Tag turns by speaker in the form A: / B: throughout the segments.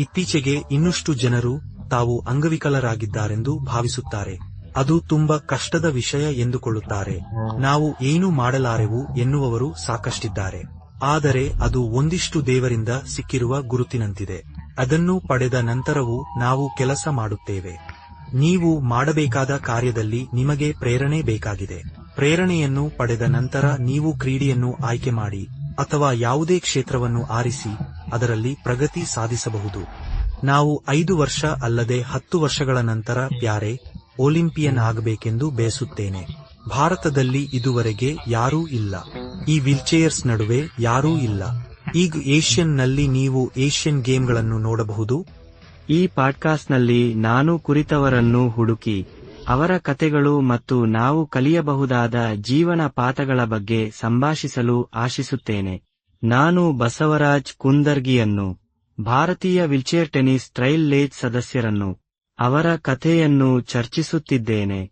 A: ಇತ್ತೀಚೆಗೆ ಇನ್ನಷ್ಟು ಜನರು ತಾವು ಅಂಗವಿಕಲರಾಗಿದ್ದಾರೆಂದು ಭಾವಿಸುತ್ತಾರೆ. ಅದು ತುಂಬಾ ಕಷ್ಟದ ವಿಷಯ ಎಂದುಕೊಳ್ಳುತ್ತಾರೆ. ನಾವು ಏನು ಮಾಡಲಾರೆವು ಎನ್ನುವವರು ಸಾಕಷ್ಟಿದ್ದಾರೆ. ಆದರೆ ಅದು ಒಂದಿಷ್ಟು ದೇವರಿಂದ ಸಿಕ್ಕಿರುವ ಗುರುತಿನಂತಿದೆ. ಅದನ್ನು ಪಡೆದ ನಂತರವೂ ನಾವು ಕೆಲಸ ಮಾಡುತ್ತೇವೆ. ನೀವು ಮಾಡಬೇಕಾದ ಕಾರ್ಯದಲ್ಲಿ ನಿಮಗೆ ಪ್ರೇರಣೆ ಬೇಕಾಗಿದೆ. ಪ್ರೇರಣೆಯನ್ನು ಪಡೆದ ನಂತರ ನೀವು ಕ್ರೀಡೆಯನ್ನು ಆಯ್ಕೆ ಮಾಡಿ, ಅಥವಾ ಯಾವುದೇ ಕ್ಷೇತ್ರವನ್ನು ಆರಿಸಿ ಅದರಲ್ಲಿ ಪ್ರಗತಿ ಸಾಧಿಸಬಹುದು. ನಾವು ಐದು ವರ್ಷ ಅಲ್ಲದೆ ಹತ್ತು ವರ್ಷಗಳ ನಂತರ ಪ್ಯಾರೆ ಒಲಿಂಪಿಯನ್ ಆಗಬೇಕೆಂದು ಬಯಸುತ್ತೇನೆ ಭಾರತದಲ್ಲಿ ಇದುವರೆಗೆ ಯಾರೂ ಇಲ್ಲ. ಈ ವಿಲ್ಚೇರ್ಸ್ ನಡುವೆ ಯಾರೂ ಇಲ್ಲ. ಈಗ ಏಷ್ಯನ್ನಲ್ಲಿ ನೀವು ಏಷ್ಯನ್ ಗೇಮ್ಗಳನ್ನು ನೋಡಬಹುದು?
B: ಈ ಪಾಡ್ಕಾಸ್ಟ್ನಲ್ಲಿ ನಾನು ಕುರಿತವರನ್ನು ಹುಡುಕಿ, ಅವರ ಕತೆಗಳು ಮತ್ತು ನಾವು ಕಲಿಯಬಹುದಾದ ಜೀವನ ಪಾಠಗಳ ಬಗ್ಗೆ ಸಂಭಾಷಿಸಲು ಆಶಿಸುತ್ತೇನೆ. ನಾನು ಬಸವರಾಜ್ ಕುಂದರ್ಗಿಯನ್ನು ಭಾರತೀಯ ವಿಲ್ಚೇರ್ ಟೆನಿಸ್ ಟ್ರೈಲ್ ಲೇಜ್ ಸದಸ್ಯರನ್ನು ಅವರ ಕಥೆಯನ್ನು ಚರ್ಚಿಸುತ್ತಿದ್ದೇನೆ.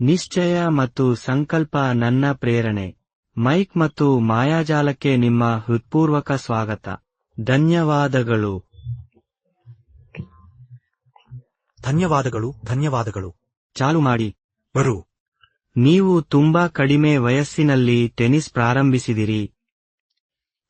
B: ನಿಶ್ಚಯ ಮತ್ತು ಸಂಕಲ್ಪ ನನ್ನ ಪ್ರೇರಣೆ. ಮೈಕ್ ಮತ್ತು ಮಾಯಾಜಾಲಕ್ಕೆ ನಿಮ್ಮ ಹೃತ್ಪೂರ್ವಕ ಸ್ವಾಗತ. ಧನ್ಯವಾದಗಳು.
A: ಧನ್ಯವಾದಗಳು ಧನ್ಯವಾದಗಳು.
B: ಚಾಲು ಮಾಡಿ.
A: ಬರು.
B: ನೀವು ತುಂಬಾ ಕಡಿಮೆ ವಯಸ್ಸಿನಲ್ಲಿ ಟೆನಿಸ್ ಪ್ರಾರಂಭಿಸಿದಿರಿ.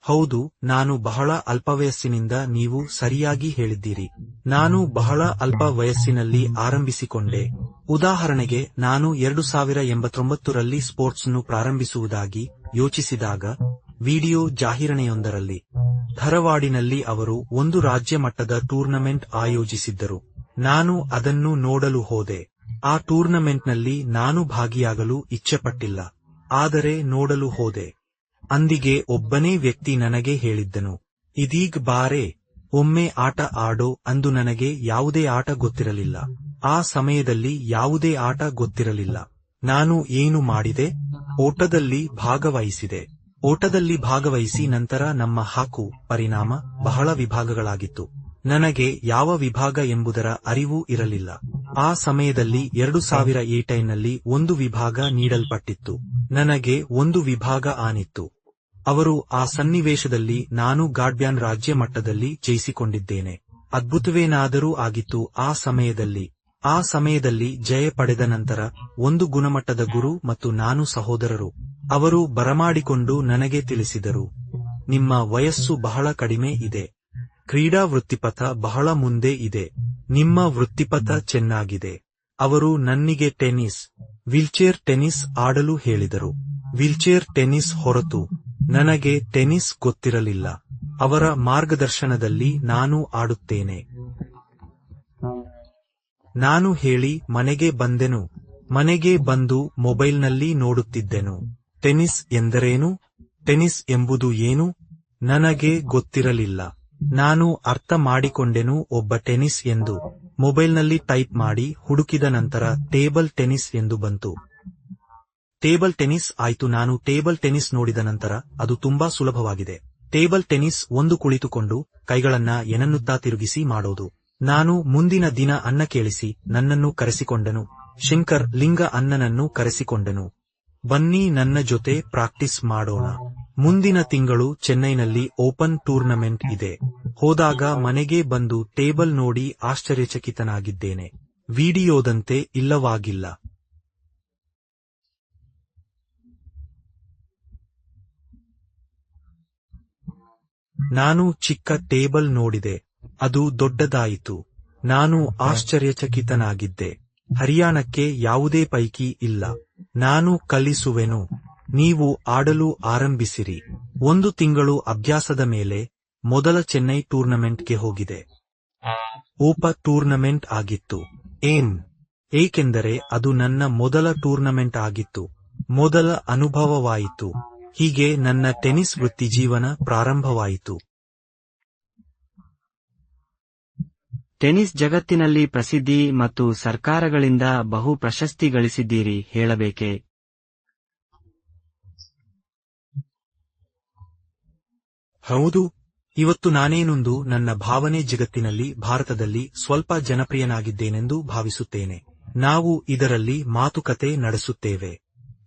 A: ಹೌದು, ನಾನು ಬಹಳ ಅಲ್ಪ ವಯಸ್ಸಿನಿಂದ ನೀವು ಸರಿಯಾಗಿ ಹೇಳಿದ್ದೀರಿ. ನಾನು ಬಹಳ ಅಲ್ಪ ವಯಸ್ಸಿನಲ್ಲಿ ಆರಂಭಿಸಿಕೊಂಡೆ. ಉದಾಹರಣೆಗೆ, ನಾನು ಎರಡು ಸಾವಿರ ಎಂಬತ್ತೊಂಬತ್ತರಲ್ಲಿ ಸ್ಪೋರ್ಟ್ಸ್ನ್ನು ಪ್ರಾರಂಭಿಸುವುದಾಗಿ ಯೋಚಿಸಿದಾಗ, ವಿಡಿಯೋ ಜಾಹಿರಣೆಯೊಂದರಲ್ಲಿ ಧಾರವಾಡಿನಲ್ಲಿ ಅವರು ಒಂದು ರಾಜ್ಯ ಮಟ್ಟದ ಟೂರ್ನಮೆಂಟ್ ಆಯೋಜಿಸಿದ್ದರು. ನಾನು ಅದನ್ನು ನೋಡಲು ಹೋದೆ. ಆ ಟೂರ್ನಮೆಂಟ್ನಲ್ಲಿ ನಾನು ಭಾಗಿಯಾಗಲು ಇಚ್ಛೆಪಟ್ಟಿಲ್ಲ. ಆದರೆ ನೋಡಲು ಹೋದೆ. ಅಂದಿಗೆ ಒಬ್ಬನೇ ವ್ಯಕ್ತಿ ನನಗೆ ಹೇಳಿದ್ದನು. ಇದೀಗ್ ಬಾರೆ, ಒಮ್ಮೆ ಆಟ ಆಡೋ ಅಂದು ನನಗೆ ಯಾವುದೇ ಆಟ ಗೊತ್ತಿರಲಿಲ್ಲ. ಆ ಸಮಯದಲ್ಲಿ ಯಾವುದೇ ಆಟ ಗೊತ್ತಿರಲಿಲ್ಲ. ನಾನು ಏನು ಮಾಡಿದೆ? ಓಟದಲ್ಲಿ ಭಾಗವಹಿಸಿದೆ. ಓಟದಲ್ಲಿ ಭಾಗವಹಿಸಿ ನಂತರ ನಮ್ಮ ಹಾಕು ಪರಿಣಾಮ ಬಹಳ ವಿಭಾಗಗಳಾಗಿತ್ತು. ನನಗೆ ಯಾವ ವಿಭಾಗ ಎಂಬುದರ ಅರಿವು ಇರಲಿಲ್ಲ. ಆ ಸಮಯದಲ್ಲಿ ಎರಡು ಸಾವಿರ ಏಟೈನಲ್ಲಿ ಒಂದು ವಿಭಾಗ ನೀಡಲ್ಪಟ್ಟಿತ್ತು. ನನಗೆ ಒಂದು ವಿಭಾಗ ಆನಿತ್ತು. ಅವರು ಆ ಸನ್ನಿವೇಶದಲ್ಲಿ ನಾನು ಗಾಡ್ಬ್ಯಾನ್ ರಾಜ್ಯ ಮಟ್ಟದಲ್ಲಿ ಜಯಿಸಿಕೊಂಡಿದ್ದೇನೆ. ಅದ್ಭುತವೇನಾದರೂ ಆಗಿತ್ತು ಆ ಸಮಯದಲ್ಲಿ. ಆ ಸಮಯದಲ್ಲಿ ಜಯ ಪಡೆದ ನಂತರ ಒಂದು ಗುಣಮಟ್ಟದ ಗುರು ಮತ್ತು ನಾನು ಸಹೋದರರು. ಅವರು ಬರಮಾಡಿಕೊಂಡು ನನಗೆ ತಿಳಿಸಿದರು. ನಿಮ್ಮ ವಯಸ್ಸು ಬಹಳ ಕಡಿಮೆ ಇದೆ. ಕ್ರೀಡಾ ವೃತ್ತಿಪಥ ಬಹಳ ಮುಂದೆ ಇದೆ. ನಿಮ್ಮ ವೃತ್ತಿಪಥ ಚೆನ್ನಾಗಿದೆ. ಅವರು ನನ್ನಿಗೆ ಟೆನ್ನಿಸ್ ವಿಲ್ಚೇರ್ ಟೆನ್ನಿಸ್ ಆಡಲು ಹೇಳಿದರು. ವಿಲ್ಚೇರ್ ಟೆನ್ನಿಸ್ ಹೊರತು ನನಗೆ ಟೆನ್ನಿಸ್ ಗೊತ್ತಿರಲಿಲ್ಲ. ಅವರ ಮಾರ್ಗದರ್ಶನದಲ್ಲಿ ನಾನು ಆಡುತ್ತೇನೆ. ನಾನು ಹೇಳಿ, ಮನೆಗೆ ಬಂದೆನು. ಮನೆಗೆ ಬಂದು ಮೊಬೈಲ್ನಲ್ಲಿ ನೋಡುತ್ತಿದ್ದೆನು. ಟೆನ್ನಿಸ್ ಎಂದರೇನು? ಟೆನ್ನಿಸ್ ಎಂಬುದು ಏನು? ನನಗೆ ಗೊತ್ತಿರಲಿಲ್ಲ. ನಾನು ಅರ್ಥ ಮಾಡಿಕೊಂಡೆನು ಒಬ್ಬ ಟೆನಿಸ್ ಎಂದು. ಮೊಬೈಲ್ನಲ್ಲಿ ಟೈಪ್ ಮಾಡಿ ಹುಡುಕಿದ ನಂತರ ಟೇಬಲ್ ಟೆನಿಸ್ ಎಂದು ಬಂತು. ಟೇಬಲ್ ಟೆನಿಸ್ ಆಯ್ತು ನಾನು ಟೇಬಲ್ ಟೆನಿಸ್ ನೋಡಿದ ನಂತರ ಅದು ತುಂಬಾ ಸುಲಭವಾಗಿದೆ. ಟೇಬಲ್ ಟೆನಿಸ್ ಒಂದು ಕುಳಿತುಕೊಂಡು ಕೈಗಳನ್ನ ಎನನ್ನುತ್ತಾ ತಿರುಗಿಸಿ ಮಾಡೋದು. ನಾನು ಮುಂದಿನ ದಿನ ಅನ್ನ ಕೇಳಿಸಿ ನನ್ನನ್ನು ಕರೆಸಿಕೊಂಡನು. ಶಂಕರ್ ಲಿಂಗ ಅನ್ನನನ್ನು ಕರೆಸಿಕೊಂಡನು. ಬನ್ನಿ ನನ್ನ ಜೊತೆ ಪ್ರಾಕ್ಟೀಸ್ ಮಾಡೋಣ. ಮುಂದಿನ ತಿಂಗಳು ಚೆನ್ನೈನಲ್ಲಿ ಓಪನ್ ಟೂರ್ನಮೆಂಟ್ ಇದೆ. ಹೋದಾಗ ಮನೆಗೆ ಬಂದು ಟೇಬಲ್ ನೋಡಿ ಆಶ್ಚರ್ಯಚಕಿತನಾಗಿದ್ದೇನೆ. ವಿಡಿಯೋದಂತೆ ಇಲ್ಲವಾಗಿಲ್ಲ. ನಾನು ಚಿಕ್ಕ ಟೇಬಲ್ ನೋಡಿದೆ. ಅದು ದೊಡ್ಡದಾಯಿತು. ನಾನು ಆಶ್ಚರ್ಯಚಕಿತನಾಗಿದ್ದೆ. ಹರಿಯಾಣಕ್ಕೆ ಯಾವುದೇ ಪೈಕಿ ಇಲ್ಲ. ನಾನು ಕಲಿಸುವೆನು. ನೀವು ಆಡಲು ಆರಂಭಿಸಿರಿ. ಒಂದು ತಿಂಗಳು ಅಭ್ಯಾಸದ ಮೇಲೆ ಮೊದಲ ಚೆನ್ನೈ ಟೂರ್ನಮೆಂಟ್ಗೆ ಹೋಗಿದೆ. ಓಪ ಟೂರ್ನಮೆಂಟ್ ಆಗಿತ್ತು. ಏನ್? ಏಕೆಂದರೆ ಅದು ನನ್ನ ಮೊದಲ ಟೂರ್ನಮೆಂಟ್ ಆಗಿತ್ತು. ಮೊದಲ ಅನುಭವವಾಯಿತು. ಹೀಗೆ ನನ್ನ ಟೆನಿಸ್ ವೃತ್ತಿ ಜೀವನ ಪ್ರಾರಂಭವಾಯಿತು.
B: ಟೆನಿಸ್ ಜಗತ್ತಿನಲ್ಲಿ ಪ್ರಸಿದ್ಧಿ ಮತ್ತು ಸರ್ಕಾರಗಳಿಂದ ಬಹು ಪ್ರಶಸ್ತಿ ಗಳಿಸಿದ್ದೀರಿ ಹೇಳಬೇಕೆ?
A: ಹೌದು, ಇವತ್ತು ನಾನೇನೊಂದು ನನ್ನ ಭಾವನೆ ಜಗತ್ತಿನಲ್ಲಿ, ಭಾರತದಲ್ಲಿ ಸ್ವಲ್ಪ ಜನಪ್ರಿಯನಾಗಿದ್ದೇನೆಂದು ಭಾವಿಸುತ್ತೇನೆ. ನಾವು ಇದರಲ್ಲಿ ಮಾತುಕತೆ ನಡೆಸುತ್ತೇವೆ.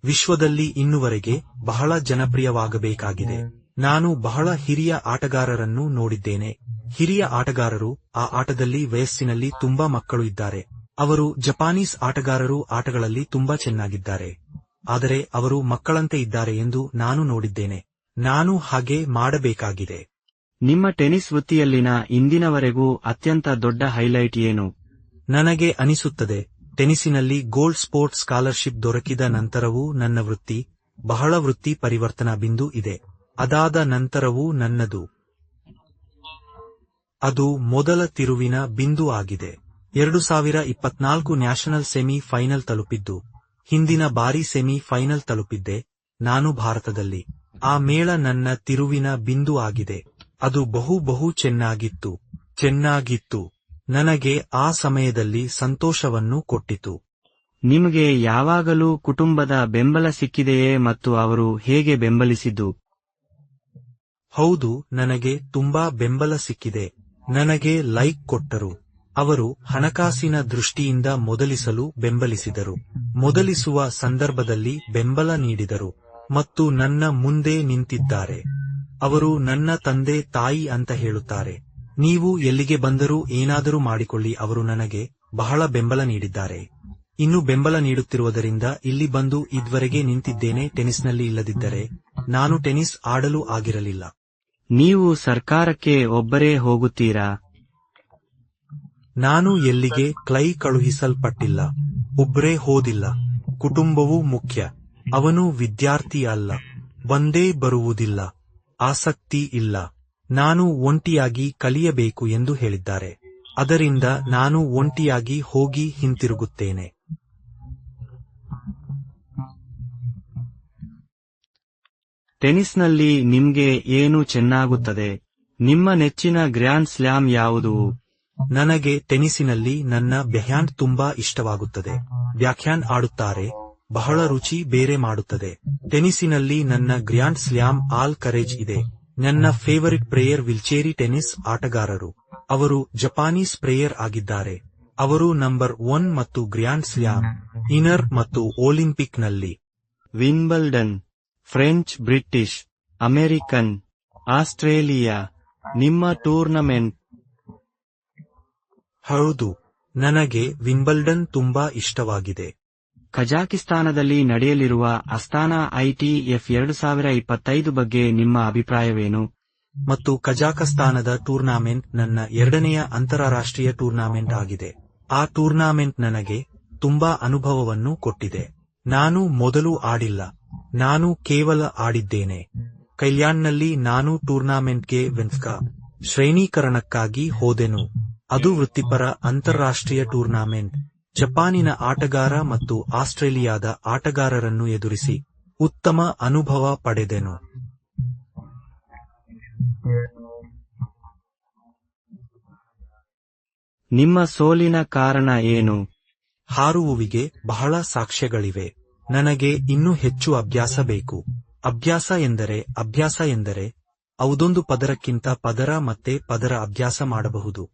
A: ವಿಶ್ವದಲ್ಲಿ ಇನ್ನುವರೆಗೆ ಬಹಳ ಜನಪ್ರಿಯವಾಗಬೇಕಾಗಿದೆ. ನಾನು ಬಹಳ ಹಿರಿಯ ಆಟಗಾರರನ್ನು ನೋಡಿದ್ದೇನೆ. ಹಿರಿಯ ಆಟಗಾರರು ಆ ಆಟದಲ್ಲಿ ವಯಸ್ಸಿನಲ್ಲಿ ತುಂಬಾ ಮಕ್ಕಳು ಇದ್ದಾರೆ. ಅವರು ಜಪಾನೀಸ್ ಆಟಗಾರರು ಆಟಗಳಲ್ಲಿ ತುಂಬಾ ಚೆನ್ನಾಗಿದ್ದಾರೆ. ಆದರೆ ಅವರು ಮಕ್ಕಳಂತೆ ಇದ್ದಾರೆ ಎಂದು ನಾನು ನೋಡಿದ್ದೇನೆ. ನಾನು ಹಾಗೆ ಮಾಡಬೇಕಾಗಿದೆ.
B: ನಿಮ್ಮ ಟೆನಿಸ್ ವೃತ್ತಿಯಲ್ಲಿನ ಇಂದಿನವರೆಗೂ ಅತ್ಯಂತ ದೊಡ್ಡ ಹೈಲೈಟ್ ಏನು?
A: ನನಗೆ ಅನಿಸುತ್ತದೆ ಟೆನಿಸಿನಲ್ಲಿ ಗೋಲ್ಡ್ ಸ್ಪೋರ್ಟ್ಸ್ ಸ್ಕಾಲರ್ಶಿಪ್ ದೊರಕಿದ ನಂತರವೂ ನನ್ನ ವೃತ್ತಿ ಬಹಳ ವೃತ್ತಿ ಪರಿವರ್ತನಾ ಬಿಂದು ಇದೆ. ಅದಾದ ನಂತರವೂ ನನ್ನದು. ಅದು ಮೊದಲ ತಿರುವಿನ ಬಿಂದು ಆಗಿದೆ. ಎರಡು ಸಾವಿರ ಇಪ್ಪತ್ನಾಲ್ಕು ನ್ಯಾಷನಲ್ ಸೆಮಿ ಫೈನಲ್ ತಲುಪಿದ್ದು ಹಿಂದಿನ ಬಾರಿ ಸೆಮಿ ಫೈನಲ್ ತಲುಪಿದ್ದೆ ನಾನು ಭಾರತದಲ್ಲಿ. ಆ ಮೇಳ ನನ್ನ ತಿರುವಿನ ಬಿಂದು ಆಗಿದೆ. ಅದು ಬಹು ಬಹು ಚೆನ್ನಾಗಿತ್ತು. ಚೆನ್ನಾಗಿತ್ತು. ನನಗೆ ಆ ಸಮಯದಲ್ಲಿ ಸಂತೋಷವನ್ನು ಕೊಟ್ಟಿತು.
B: ನಿಮಗೆ ಯಾವಾಗಲೂ ಕುಟುಂಬದ ಬೆಂಬಲ ಸಿಕ್ಕಿದೆಯೇ ಮತ್ತು ಅವರು ಹೇಗೆ ಬೆಂಬಲಿಸಿದ್ದು?
A: ಹೌದು ನನಗೆ ತುಂಬಾ ಬೆಂಬಲ ಸಿಕ್ಕಿದೆ. ನನಗೆ ಲೈಕ್ ಕೊಟ್ಟರು. ಅವರು ಹಣಕಾಸಿನ ದೃಷ್ಟಿಯಿಂದ ಮೊದಲಿಸಲು ಬೆಂಬಲಿಸಿದರು. ಮೊದಲಿಸುವ ಸಂದರ್ಭದಲ್ಲಿ ಬೆಂಬಲ ನೀಡಿದರು. ಮತ್ತು ನನ್ನ ಮುಂದೆ ನಿಂತಿದ್ದಾರೆ. ಅವರು ನನ್ನ ತಂದೆ ತಾಯಿ ಅಂತ ಹೇಳುತ್ತಾರೆ. ನೀವು ಎಲ್ಲಿಗೆ ಬಂದರೂ ಏನಾದರೂ ಮಾಡಿಕೊಳ್ಳಿ ಅವರು ನನಗೆ ಬಹಳ ಬೆಂಬಲ ನೀಡಿದ್ದಾರೆ. ಇನ್ನು ಬೆಂಬಲ ನೀಡುತ್ತಿರುವುದರಿಂದ ಇಲ್ಲಿ ಬಂದು ಇದ್ವರೆಗೆ ನಿಂತಿದ್ದೇನೆ ಟೆನಿಸ್ನಲ್ಲಿ ಇಲ್ಲದಿದ್ದರೆ ನಾನು ಟೆನಿಸ್ ಆಡಲು ಆಗಿರಲಿಲ್ಲ.
B: ನೀವು ಸರ್ಕಾರಕ್ಕೆ ಒಬ್ಬರೇ ಹೋಗುತ್ತೀರಾ?
A: ನಾನು ಎಲ್ಲಿಗೆ ಕ್ಲೈ ಕಳುಹಿಸಲ್ಪಟ್ಟಿಲ್ಲ ಒಬ್ರೇ ಹೋದಿಲ್ಲ ಕುಟುಂಬವೂ ಮುಖ್ಯ. ಅವನು ವಿದ್ಯಾರ್ಥಿ ಅಲ್ಲ. ಬಂದೇ ಬರುವುದಿಲ್ಲ. ಆಸಕ್ತಿ ಇಲ್ಲ. ನಾನು ಒಂಟಿಯಾಗಿ ಕಲಿಯಬೇಕು ಎಂದು ಹೇಳಿದ್ದಾರೆ. ಅದರಿಂದ ನಾನು ಒಂಟಿಯಾಗಿ ಹೋಗಿ ಹಿಂತಿರುಗುತ್ತೇನೆ.
B: ಟೆನಿಸ್ನಲ್ಲಿ ನಿಮ್ಗೆ ಏನು ಚೆನ್ನಾಗುತ್ತದೆ? ನಿಮ್ಮ ನೆಚ್ಚಿನ ಗ್ರ್ಯಾಂಡ್ ಸ್ಲ್ಯಾಮ್ ಯಾವುದು?
A: ನನಗೆ ಟೆನಿಸಿನಲ್ಲಿ ನನ್ನ ಬೆಹ್ಯಾಂಡ್ ತುಂಬಾ ಇಷ್ಟವಾಗುತ್ತದೆ. ವ್ಯಾಖ್ಯಾನ್ ಆಡುತ್ತಾರೆ. ಬಹಳ ರುಚಿ ಬೇರೆ ಮಾಡುತ್ತದೆ. ಟೆನಿಸಿನಲ್ಲಿ ನನ್ನ ಗ್ರ್ಯಾಂಡ್ ಸ್ಲ್ಯಾಮ್ ಆಲ್ ಕರೇಜ್ ಇದೆ. ನನ್ನ ಫೇವರಿಟ್ ಪ್ರೇಯರ್ ವಿಲ್ಚೇರಿ ಟೆನಿಸ್ ಆಟಗಾರರು. ಅವರು ಜಪಾನೀಸ್ ಪ್ರೇಯರ್ ಆಗಿದ್ದಾರೆ. ಅವರು ನಂಬರ್ ಒನ್ ಮತ್ತು ಗ್ರ್ಯಾಂಡ್ ಸ್ಲ್ಯಾಮ್ ಇನರ್ ಮತ್ತು ಒಲಿಂಪಿಕ್ನಲ್ಲಿ.
B: Wimbledon French British American Australia ನಿಮ್ಮ ಟೂರ್ನಮೆಂಟ್.
A: ಹೌದು ನನಗೆ ವಿಂಬಲ್ಡನ್ ತುಂಬಾ ಇಷ್ಟವಾಗಿದೆ.
B: ಕಜಾಕಿಸ್ತಾನದಲ್ಲಿ ನಡೆಯಲಿರುವ ಅಸ್ತಾನಾ ಐಟಿಎಫ್ ಎರಡು ಸಾವಿರ ಇಪ್ಪತ್ತೈದು ಬಗ್ಗೆ ನಿಮ್ಮ ಅಭಿಪ್ರಾಯವೇನು?
A: ಮತ್ತು ಕಜಾಕಸ್ತಾನದ ಟೂರ್ನಾಮೆಂಟ್ ನನ್ನ ಎರಡನೆಯ ಅಂತಾರಾಷ್ಟ್ರೀಯ ಟೂರ್ನಾಮೆಂಟ್ ಆಗಿದೆ. ಆ ಟೂರ್ನಾಮೆಂಟ್ ನನಗೆ ತುಂಬಾ ಅನುಭವವನ್ನು ಕೊಟ್ಟಿದೆ. ನಾನು ಮೊದಲು ಆಡಿಲ್ಲ. ನಾನು ಕೇವಲ ಆಡಿದ್ದೇನೆ. ಕಲ್ಯಾಣ್ನಲ್ಲಿ ನಾನು ಟೂರ್ನಾಮೆಂಟ್ಗೆ ವೆನ್ಸ್ಕ ಶ್ರೇಣೀಕರಣಕ್ಕಾಗಿ ಹೋದೆನು. ಅದು ವೃತ್ತಿಪರ ಅಂತಾರಾಷ್ಟ್ರೀಯ ಟೂರ್ನಾಮೆಂಟ್. ಜಪಾನಿನ ಆಟಗಾರ ಮತ್ತು ಆಸ್ಟ್ರೇಲಿಯಾದ ಆಟಗಾರರನ್ನು ಎದುರಿಸಿ ಉತ್ತಮ ಅನುಭವ ಪಡೆದೆನು.
B: ನಿಮ್ಮ ಸೋಲಿನ ಕಾರಣ ಏನು?
A: ಹಾರುವುವಿಗೆ ಬಹಳ ಸಾಕ್ಷ್ಯಗಳಿವೆ. ನನಗೆ ಇನ್ನೂ ಹೆಚ್ಚು ಅಭ್ಯಾಸ ಬೇಕು. ಅಭ್ಯಾಸ ಎಂದರೆ ಅಭ್ಯಾಸ ಎಂದರೆ ಅವುದೊಂದು ಪದರಕ್ಕಿಂತ ಪದರ ಮತ್ತೆ ಪದರ ಅಭ್ಯಾಸ ಮಾಡಬಹುದು.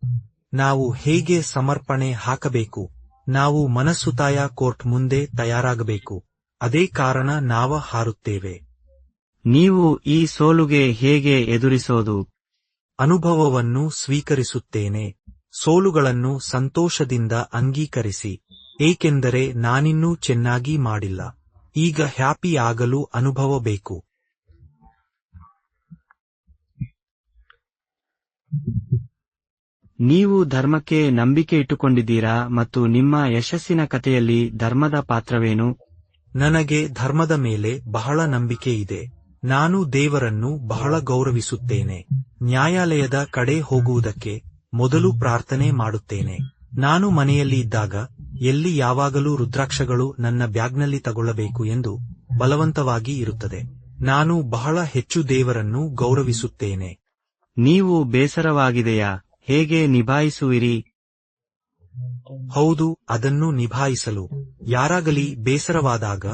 A: ನಾವು ಹೇಗೆ ಸಮರ್ಪಣೆ ಹಾಕಬೇಕು? ನಾವು ಮನಸ್ಸುತಾಯ ಕೋರ್ಟ್ ಮುಂದೆ ತಯಾರಾಗಬೇಕು. ಅದೇ ಕಾರಣ ನಾವ ಹಾರುತ್ತೇವೆ.
B: ನೀವು ಈ ಸೋಲುಗೆ ಹೇಗೆ ಎದುರಿಸೋದು?
A: ಅನುಭವವನ್ನು ಸ್ವೀಕರಿಸುತ್ತೇನೆ. ಸೋಲುಗಳನ್ನು ಸಂತೋಷದಿಂದ ಅಂಗೀಕರಿಸಿ. ಏಕೆಂದರೆ ನಾನಿನ್ನೂ ಚೆನ್ನಾಗಿ ಮಾಡಿಲ್ಲ. ಈಗ ಹ್ಯಾಪಿ ಆಗಲು ಅನುಭವ ಬೇಕು.
B: ನೀವು ಧರ್ಮಕ್ಕೆ ನಂಬಿಕೆ ಇಟ್ಟುಕೊಂಡಿದ್ದೀರಾ ಮತ್ತು ನಿಮ್ಮ ಯಶಸ್ಸಿನ ಕಥೆಯಲ್ಲಿ ಧರ್ಮದ ಪಾತ್ರವೇನು?
A: ನನಗೆ ಧರ್ಮದ ಮೇಲೆ ಬಹಳ ನಂಬಿಕೆ ಇದೆ. ನಾನು ದೇವರನ್ನು ಬಹಳ ಗೌರವಿಸುತ್ತೇನೆ. ನ್ಯಾಯಾಲಯದ ಕಡೆ ಹೋಗುವುದಕ್ಕೆ ಮೊದಲು ಪ್ರಾರ್ಥನೆ ಮಾಡುತ್ತೇನೆ. ನಾನು ಮನೆಯಲ್ಲಿ ಇದ್ದಾಗ ಎಲ್ಲಿ ಯಾವಾಗಲೂ ರುದ್ರಾಕ್ಷಗಳು ನನ್ನ ಬ್ಯಾಗ್ನಲ್ಲಿ ತಗೊಳ್ಳಬೇಕು ಎಂದು ಬಲವಂತವಾಗಿ ಇರುತ್ತದೆ. ನಾನು ಬಹಳ ಹೆಚ್ಚು ದೇವರನ್ನು ಗೌರವಿಸುತ್ತೇನೆ.
B: ನೀವು ಬೇಸರವಾಗಿದೆಯಾ? ಹೇಗೆ ನಿಭಾಯಿಸುವಿರಿ?
A: ಹೌದು, ಅದನ್ನು ನಿಭಾಯಿಸಲು. ಯಾರಾಗಲಿ ಬೇಸರವಾದಾಗ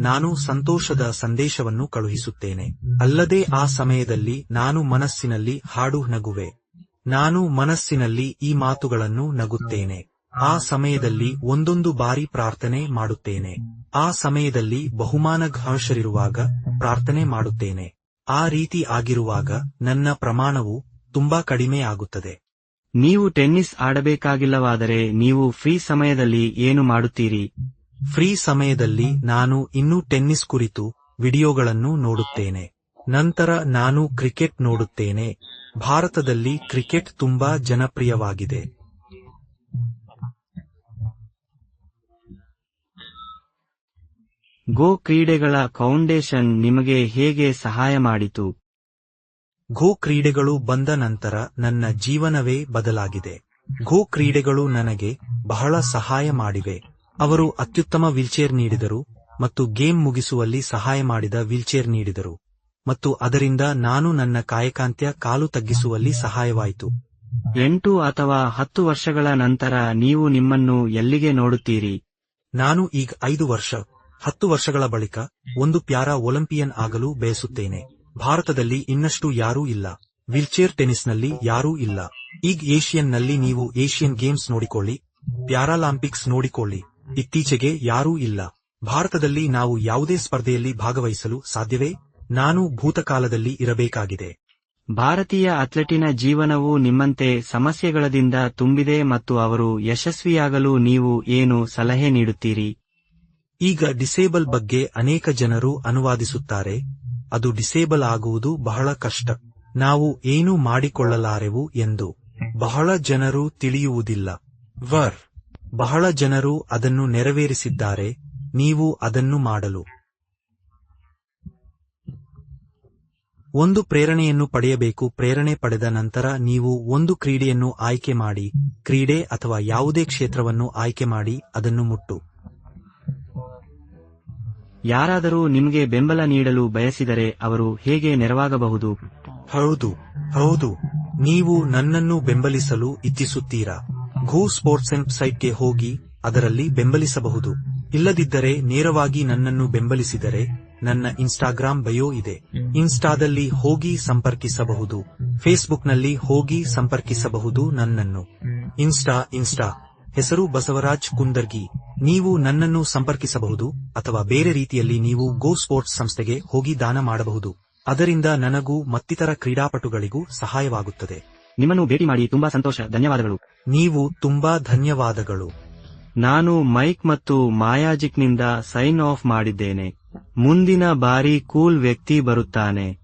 A: ನಾನು ಸಂತೋಷದ ಸಂದೇಶವನ್ನು ಕಳುಹಿಸುತ್ತೇನೆ. ಅಲ್ಲದೆ ಆ ಸಮಯದಲ್ಲಿ ನಾನು ಮನಸ್ಸಿನಲ್ಲಿ ಹಾಡು ನಗುವೆ. ನಾನು ಮನಸ್ಸಿನಲ್ಲಿ ಈ ಮಾತುಗಳನ್ನು ನಗುತ್ತೇನೆ. ಆ ಸಮಯದಲ್ಲಿ ಒಂದೊಂದು ಬಾರಿ ಪ್ರಾರ್ಥನೆ ಮಾಡುತ್ತೇನೆ. ಆ ಸಮಯದಲ್ಲಿ ಬಹುಮಾನ ಘಾಷರಿರುವಾಗ ಪ್ರಾರ್ಥನೆ ಮಾಡುತ್ತೇನೆ. ಆ ರೀತಿ ಆಗಿರುವಾಗ ನನ್ನ ಪ್ರಮಾಣವು ತುಂಬಾ ಕಡಿಮೆ ಆಗುತ್ತದೆ
B: ನೀವು ಟೆನ್ನಿಸ್ ಆಡಬೇಕಾಗಿಲ್ಲವಾದರೆ ನೀವು ಫ್ರೀ ಸಮಯದಲ್ಲಿ ಏನು ಮಾಡುತ್ತೀರಿ?
A: ಫ್ರೀ ಸಮಯದಲ್ಲಿ ನಾನು ಇನ್ನೂ ಟೆನ್ನಿಸ್ ಕುರಿತು ವಿಡಿಯೋಗಳನ್ನು ನೋಡುತ್ತೇನೆ. ನಂತರ ನಾನು ಕ್ರಿಕೆಟ್ ನೋಡುತ್ತೇನೆ. ಭಾರತದಲ್ಲಿ ಕ್ರಿಕೆಟ್ ತುಂಬಾ ಜನಪ್ರಿಯವಾಗಿದೆ.
B: ಗೋ ಕ್ರೀಡೆಗಳ ಫೌಂಡೇಶನ್ ನಿಮಗೆ ಹೇಗೆ ಸಹಾಯ ಮಾಡಿತು?
A: ಗೋ ಕ್ರೀಡೆಗಳು ಬಂದ ನಂತರ ನನ್ನ ಜೀವನವೇ ಬದಲಾಗಿದೆ. ಗೋ ಕ್ರೀಡೆಗಳು ನನಗೆ ಬಹಳ ಸಹಾಯ ಮಾಡಿವೆ. ಅವರು ಅತ್ಯುತ್ತಮ ವೀಲ್ಚೇರ್ ನೀಡಿದರು ಮತ್ತು ಗೇಮ್ ಮುಗಿಸುವಲ್ಲಿ ಸಹಾಯ ಮಾಡಿದ ವೀಲ್ಚೇರ್ ನೀಡಿದರು. ಮತ್ತು ಅದರಿಂದ ನಾನು ನನ್ನ ಕಾಯಕಾಂತ್ಯ ಕಾಲು ತಗ್ಗಿಸುವಲ್ಲಿ ಸಹಾಯವಾಯಿತು.
B: ಎಂಟು ಅಥವಾ ಹತ್ತು ವರ್ಷಗಳ ನಂತರ ನೀವು ನಿಮ್ಮನ್ನು ಎಲ್ಲಿಗೆ ನೋಡುತ್ತೀರಿ?
A: ನಾನು ಈಗ ಐದು ವರ್ಷ ಹತ್ತು ವರ್ಷಗಳ ಬಳಿಕ ಒಂದು ಪ್ಯಾರಾ ಒಲಿಂಪಿಯನ್ ಆಗಲು ಬಯಸುತ್ತೇನೆ. ಭಾರತದಲ್ಲಿ ಇನ್ನಷ್ಟು ಯಾರೂ ಇಲ್ಲ. ವೀಲ್ಚೇರ್ ಟೆನಿಸ್ನಲ್ಲಿ ಯಾರೂ ಇಲ್ಲ. ಈಗ ಏಷಿಯನ್ನಲ್ಲಿ ನೀವು ಏಷಿಯನ್ ಗೇಮ್ಸ್ ನೋಡಿಕೊಳ್ಳಿ, ಪ್ಯಾರಾಲಾಂಪಿಕ್ಸ್ ನೋಡಿಕೊಳ್ಳಿ. ಇತ್ತೀಚೆಗೆ ಯಾರೂ ಇಲ್ಲ. ಭಾರತದಲ್ಲಿ ನಾವು ಯಾವುದೇ ಸ್ಪರ್ಧೆಯಲ್ಲಿ ಭಾಗವಹಿಸಲು ಸಾಧ್ಯವೇ? ನಾನು ಭೂತಕಾಲದಲ್ಲಿ ಇರಬೇಕಾಗಿದೆ.
B: ಭಾರತೀಯ ಅಥ್ಲೆಟಿನ ಜೀವನವು ನಿಮ್ಮಂತೆ ಸಮಸ್ಯೆಗಳದಿಂದ ತುಂಬಿದೆ ಮತ್ತು ಅವರು ಯಶಸ್ವಿಯಾಗಲು ನೀವು ಏನು ಸಲಹೆ ನೀಡುತ್ತೀರಿ?
A: ಈಗ ಡಿಸೇಬಲ್ ಬಗ್ಗೆ ಅನೇಕ ಜನರು ಅನುವಾದಿಸುತ್ತಾರೆ, ಅದು ಡಿಸೇಬಲ್ ಆಗುವುದು ಬಹಳ ಕಷ್ಟ. ನಾವು ಏನು ಮಾಡಿಕೊಳ್ಳಲಾರೆವು ಎಂದು ಬಹಳ ಜನರು ತಿಳಿಯುವುದಿಲ್ಲ. ವರ್. ಬಹಳ ಜನರು ಅದನ್ನು ನೆರವೇರಿಸಿದ್ದಾರೆ, ನೀವು ಅದನ್ನು ಮಾಡಲು. ಒಂದು ಪ್ರೇರಣೆಯನ್ನು ಪಡೆಯಬೇಕು, ಪ್ರೇರಣೆ ಪಡೆದ ನಂತರ ನೀವು ಒಂದು ಕ್ರೀಡೆಯನ್ನು ಆಯ್ಕೆ ಮಾಡಿ, ಕ್ರೀಡೆ ಅಥವಾ ಯಾವುದೇ ಕ್ಷೇತ್ರವನ್ನು ಆಯ್ಕೆ ಮಾಡಿ ಅದನ್ನು ಮುಟ್ಟು.
B: ಯಾರಾದರೂ ನಿಮಗೆ ಬೆಂಬಲ ನೀಡಲು ಬಯಸಿದರೆ ಅವರು ಹೇಗೆ ನೆರವಾಗಬಹುದು?
A: ಹೌದು ಹೌದು. ನೀವು ನನ್ನನ್ನು ಬೆಂಬಲಿಸಲು ಇಚ್ಛಿಸುತ್ತೀರಾ? ಘೂ ಸ್ಪೋರ್ಟ್ಸ್ ಸೈಟ್ಗೆ ಹೋಗಿ ಅದರಲ್ಲಿ ಬೆಂಬಲಿಸಬಹುದು. ಇಲ್ಲದಿದ್ದರೆ ನೇರವಾಗಿ ನನ್ನನ್ನು ಬೆಂಬಲಿಸಿದರೆ ನನ್ನ ಇನ್ಸ್ಟಾಗ್ರಾಮ್ ಬಯೋ ಇದೆ. ಇನ್ಸ್ಟಾದಲ್ಲಿ ಹೋಗಿ ಸಂಪರ್ಕಿಸಬಹುದು. ಫೇಸ್ಬುಕ್ನಲ್ಲಿ ಹೋಗಿ ಸಂಪರ್ಕಿಸಬಹುದು ನನ್ನನ್ನು. Insta insta. ಹೆಸರು ಬಸವರಾಜ್ ಕುಂದರ್ಗಿ. ನೀವು ನನ್ನನ್ನು ಸಂಪರ್ಕಿಸಬಹುದು ಅಥವಾ ಬೇರೆ ರೀತಿಯಲ್ಲಿ ನೀವು ಗೋ ಸ್ಪೋರ್ಟ್ಸ್ ಸಂಸ್ಥೆಗೆ ಹೋಗಿ ದಾನ ಮಾಡಬಹುದು. ಅದರಿಂದ ನನಗೂ ಮತ್ತಿತರ ಕ್ರೀಡಾಪಟುಗಳಿಗೂ ಸಹಾಯವಾಗುತ್ತದೆ.
B: ನಿಮ್ಮನ್ನು ಭೇಟಿ ಮಾಡಿ ತುಂಬಾ ಸಂತೋಷ. ಧನ್ಯವಾದಗಳು.
A: ನೀವು ತುಂಬಾ ಧನ್ಯವಾದಗಳು.
B: ನಾನು ಮೈಕ್ ಮತ್ತು ಮಾಯಾಜಿಕ್ನಿಂದ ಸೈನ್ ಆಫ್ ಮಾಡಿದ್ದೇನೆ. ಮುಂದಿನ ಬಾರಿ ಕೂಲ್ ವ್ಯಕ್ತಿ ಬರುತ್ತಾನೆ.